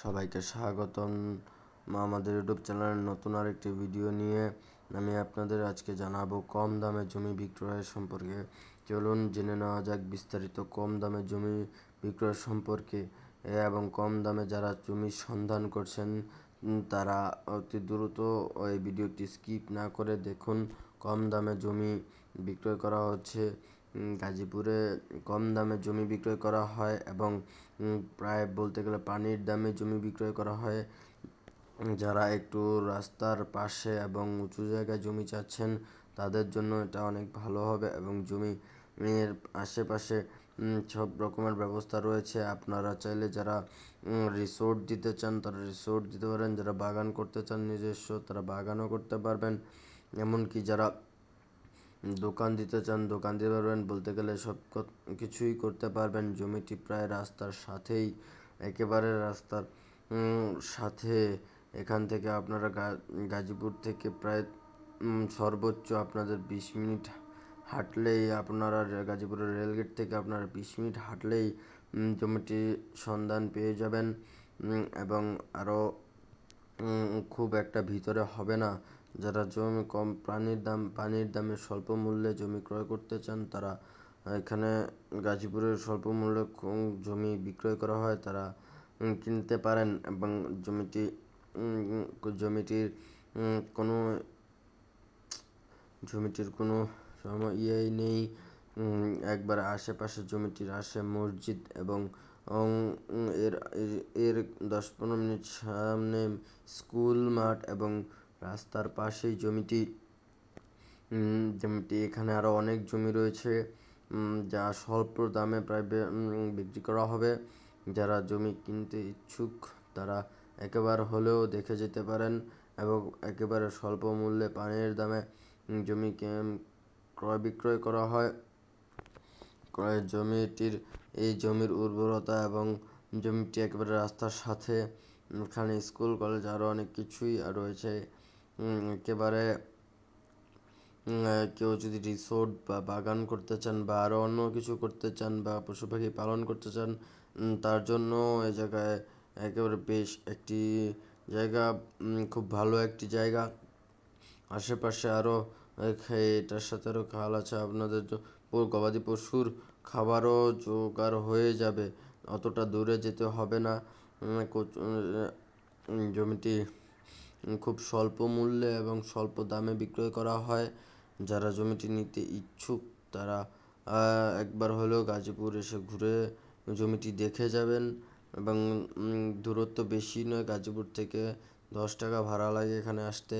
সবাইকে স্বাগতম। আমাদের ইউটিউব চ্যানেলের নতুন আরেকটি ভিডিও নিয়ে আমি আপনাদের আজকে জানাব কম দামে জমি বিক্রয়ের সম্পর্কে। চলুন জেনে নেওয়া যাক বিস্তারিত কম দামে জমি বিক্রয় সম্পর্কে। এবং কম দামে যারা জমির সন্ধান করছেন তারা অতি দ্রুত ওই ভিডিওটি স্কিপ না করে দেখুন। কম দামে জমি বিক্রয় করা হচ্ছে গাজীপুরে কম দামে জমি বিক্রয় করা হয় এবং প্রায় বলতে গেলে পানির দামে জমি বিক্রয় করা হয়। যারা একটু রাস্তার পাশে এবং উঁচু জায়গায় জমি চাচ্ছেন, তাদের জন্য এটা অনেক ভালো হবে এবং জমি, এর আশেপাশে সব রকমের ব্যবস্থা রয়েছে। আপনারা চাইলে যারা রিসোর্ট দিতে চান, তারা রিসোর্ট দিতে পারেন। যারা বাগান করতে চান নিজস্ব, তারা বাগানও করতে পারবেন। এমনকি যারা দোকান দিতে চান, দোকান দিতে পারবেন। বলতে গেলে সব কিছুই করতে পারবেন। জমিটি প্রায় রাস্তার সাথেই, একেবারে রাস্তার সাথে। এখান থেকে আপনারা গাজীপুর থেকে প্রায় সর্বোচ্চ আপনাদের বিশ মিনিট হাঁটলেই আপনারা গাজীপুরের রেলগেট থেকে আপনারা বিশ মিনিট হাঁটলেই জমিটি সন্ধান পেয়ে যাবেন। এবং আরও খুব একটা ভিতরে হবে না। যারা জমি কম পানির দাম, পানির দামে স্বল্প মূল্যে জমি ক্রয় করতে চান, তারা এখানে গাজীপুরের স্বল্প মূল্যে জমি বিক্রয় করা হয়, তারা কিনতে পারেন এবং জমিটি জমিটির কোনো জমিটির কোনো ইয়েই নেই। একবার আশেপাশে জমিটির আসে মসজিদ এবং এর এর দশ পনেরো মিনিট সামনে স্কুল মাঠ এবং রাস্তার পাশেই জমিটি। জমিটি এখানে আরও অনেক জমি রয়েছে যা স্বল্প দামে প্রায় বিক্রি করা হবে। যারা জমি কিনতে ইচ্ছুক, তারা একেবার হলেও দেখে যেতে পারেন এবং একেবারে স্বল্প মূল্যে পানির দামে জমি ক্রয় বিক্রয় করা হয়। ক্রয় জমিটির, এই জমির উর্বরতা এবং জমিটি একেবারে রাস্তার সাথে এখানে স্কুল, কলেজ আরও অনেক কিছুই রয়েছে। একেবারে কেউ যদি রিসোর্ট বা বাগান করতে চান বা আরও অন্য কিছু করতে চান বা পশু পাখি পালন করতে চান তার জন্য এ জায়গায় একেবারে বেশ একটি জায়গা খুব ভালো একটি জায়গা। আশেপাশে আরও এটার সাথে আরও খাল আছে, আপনাদের গবাদি পশুর খাবারও জোগাড় হয়ে যাবে। অতটা দূরে যেতে হবে না। জমিটি খুব স্বল্প মূল্যে এবং স্বল্প দামে বিক্রয় করা হয়। যারা জমিটি নিতে ইচ্ছুক, তারা একবার হলেও গাজীপুর এসে ঘুরে জমিটি দেখে যাবেন এবং দূরত্ব বেশি নয়। গাজীপুর থেকে দশ টাকা ভাড়া লাগে এখানে আসতে।